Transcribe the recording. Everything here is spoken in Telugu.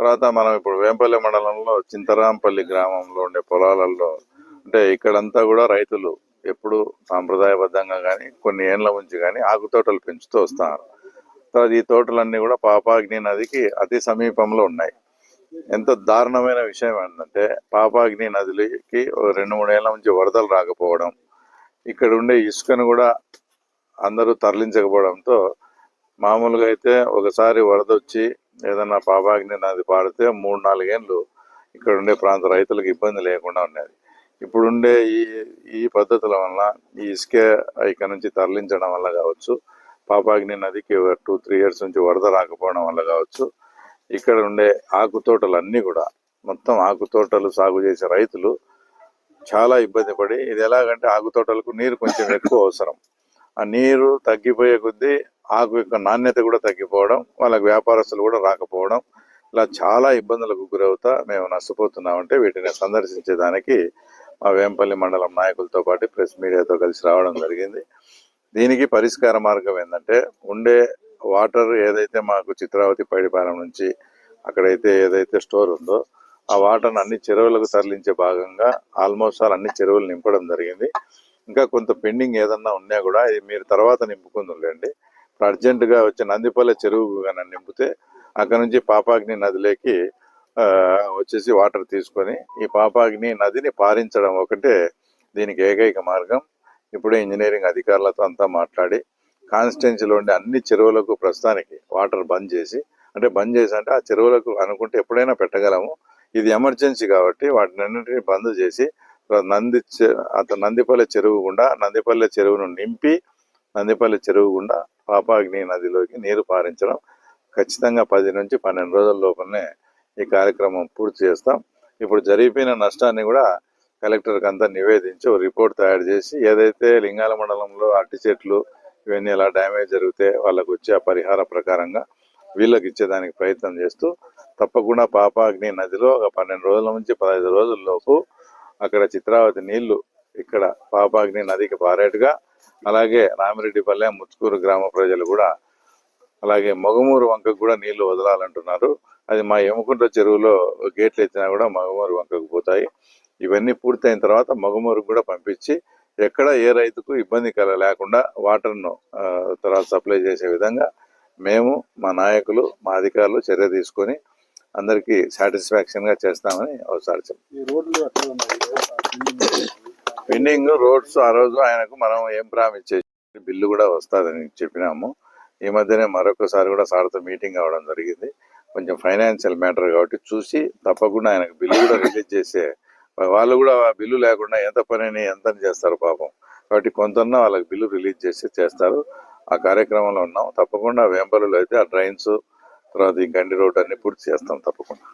తర్వాత మనం ఇప్పుడు వేంపల్లి మండలంలో చింతరాంపల్లి గ్రామంలో ఉండే పొలాలలో అంటే ఇక్కడంతా కూడా రైతులు ఎప్పుడు సాంప్రదాయబద్ధంగా కానీ కొన్ని ఏండ్ల ఉంచి కానీ ఆకు తోటలు పెంచుతూ వస్తున్నారు. తర్వాత ఈ తోటలన్నీ కూడా పాపాగ్ని నదికి అతి సమీపంలో ఉన్నాయి. ఎంత దారుణమైన విషయం ఏంటంటే పాపాగ్ని నదికి రెండు రెండు మూడేళ్ళ నుంచి వరదలు రాకపోవడం ఇక్కడ ఉండే ఇసుకను కూడా అందరూ తరలించకపోవడంతో మామూలుగా అయితే ఒకసారి వరద వచ్చి ఏదన్నా పాపాగ్ని నది పాడితే మూడు నాలుగేళ్ళు ఇక్కడ ఉండే ప్రాంత రైతులకు ఇబ్బంది లేకుండా ఉన్నది. ఇప్పుడుండే ఈ ఈ పద్ధతుల వల్ల ఈ ఇసుకే ఇక్కడ నుంచి తరలించడం వల్ల కావచ్చు పాపాగ్ని నదికి టూ త్రీ ఇయర్స్ నుంచి వరద రాకపోవడం వల్ల కావచ్చు ఇక్కడ ఉండే ఆకు తోటలు అన్నీ కూడా మొత్తం ఆకు తోటలు సాగు చేసే రైతులు చాలా ఇబ్బంది పడి ఇది ఎలాగంటే ఆకు తోటలకు నీరు కొంచెం ఎక్కువ అవసరం. ఆ నీరు తగ్గిపోయే కొద్దీ ఆకు యొక్క నాణ్యత కూడా తగ్గిపోవడం వాళ్ళకి వ్యాపారస్తులు కూడా రాకపోవడం ఇలా చాలా ఇబ్బందులకు గురవుతా మేము నష్టపోతున్నామంటే వీటిని సందర్శించేదానికి మా వేంపల్లి మండలం నాయకులతో పాటు ప్రెస్ మీడియాతో కలిసి రావడం జరిగింది. దీనికి పరిష్కార మార్గం ఏంటంటే ఉండే వాటర్ ఏదైతే మాకు చిత్రావతి పైడిపాలెం నుంచి అక్కడైతే ఏదైతే స్టోర్ ఉందో ఆ వాటర్ని అన్ని చెరువులకు తరలించే భాగంగా ఆల్మోస్ట్ ఆల్ అన్ని చెరువులు నింపడం జరిగింది. ఇంకా కొంత పెండింగ్ ఏదన్నా ఉన్నా కూడా ఇది మీరు తర్వాత నింపుకుందండి ఇప్పుడు అర్జెంటుగా వచ్చే నందిపల్లె చెరువు కానీ నింపితే అక్కడ నుంచి పాపాగ్ని నదిలోకి వచ్చేసి వాటర్ తీసుకొని ఈ పాపాగ్ని నదిని పారించడం ఒకటే దీనికి ఏకైక మార్గం. ఇప్పుడే ఇంజనీరింగ్ అధికారులతో అంతా మాట్లాడి కాన్స్టిట్యున్సీలో ఉండే అన్ని చెరువులకు ప్రస్తుతానికి వాటర్ బంద్ చేసి అంటే బంద్ చేసి అంటే ఆ చెరువులకు అనుకుంటే ఎప్పుడైనా పెట్టగలము. ఇది ఎమర్జెన్సీ కాబట్టి వాటిని అన్నింటినీ బంద్ చేసి నంది చె- అత నందిపల్లె చెరువు గుండా నందిపల్లె చెరువును నింపి నందిపల్లె చెరువు గుండా పాపాగ్ని నదిలోకి నీరు పారించడం. ఖచ్చితంగా పది నుంచి పన్నెండు రోజుల లోపలనే ఈ కార్యక్రమం పూర్తి చేస్తాం. ఇప్పుడు జరిగిపోయిన నష్టాన్ని కూడా కలెక్టర్కి అంతా నివేదించి ఒక రిపోర్ట్ తయారు చేసి ఏదైతే లింగాల మండలంలో అరటి చెట్లు ఇవన్నీ ఎలా డ్యామేజ్ జరిగితే వాళ్ళకు వచ్చే ఆ పరిహార ప్రకారంగా వీళ్ళకి ఇచ్చేదానికి ప్రయత్నం చేస్తూ తప్పకుండా పాపాగ్ని నదిలో ఒక పన్నెండు రోజుల నుంచి పదహైదు రోజుల లోపు అక్కడ చిత్రావతి నీళ్ళు ఇక్కడ పాపాగ్ని నదికి పారేటుగా అలాగే రామిరెడ్డిపల్లె ముత్తుకూరు గ్రామ ప్రజలు కూడా అలాగే మగమూరు వంకకు కూడా నీళ్ళు వదలాలంటున్నారు. అది మా యమకుంట చెరువులో గేట్లు ఎత్తినా కూడా మగమూరు వంకకు పోతాయి. ఇవన్నీ పూర్తయిన తర్వాత మగమూరుకు కూడా పంపించి ఎక్కడ ఏ రైతుకు ఇబ్బంది కల లేకుండా వాటర్ను తర్వాత సప్లై చేసే విధంగా మేము మా నాయకులు మా అధికారులు చర్య తీసుకొని అందరికీ సాటిస్ఫాక్షన్గా చేస్తామని ఒకసారి చెప్పి ఈ రోడ్లు పెండింగ్ రోడ్స్ ఆ రోజు ఆయనకు మనం ఏం ప్రామిస్ చేసి బిల్లు కూడా వస్తుందని చెప్పినాము. ఈ మధ్యనే మరొకసారి కూడా సార్తో మీటింగ్ అవ్వడం జరిగింది. కొంచెం ఫైనాన్షియల్ మ్యాటర్ కాబట్టి చూసి తప్పకుండా ఆయనకు బిల్లు కూడా రిలీజ్ చేసే వాళ్ళు కూడా ఆ బిల్లు లేకుండా ఎంత పనిని ఎంత చేస్తారు పాపం. కాబట్టి కొంత వాళ్ళకి బిల్లు రిలీజ్ చేసి చేస్తారు. ఆ కార్యక్రమంలో ఉన్నాం. తప్పకుండా వేంపల్లిలో అయితే ఆ డ్రైన్స్ తర్వాత ఈ గండి రోడ్ అన్ని పూర్తి చేస్తాం తప్పకుండా.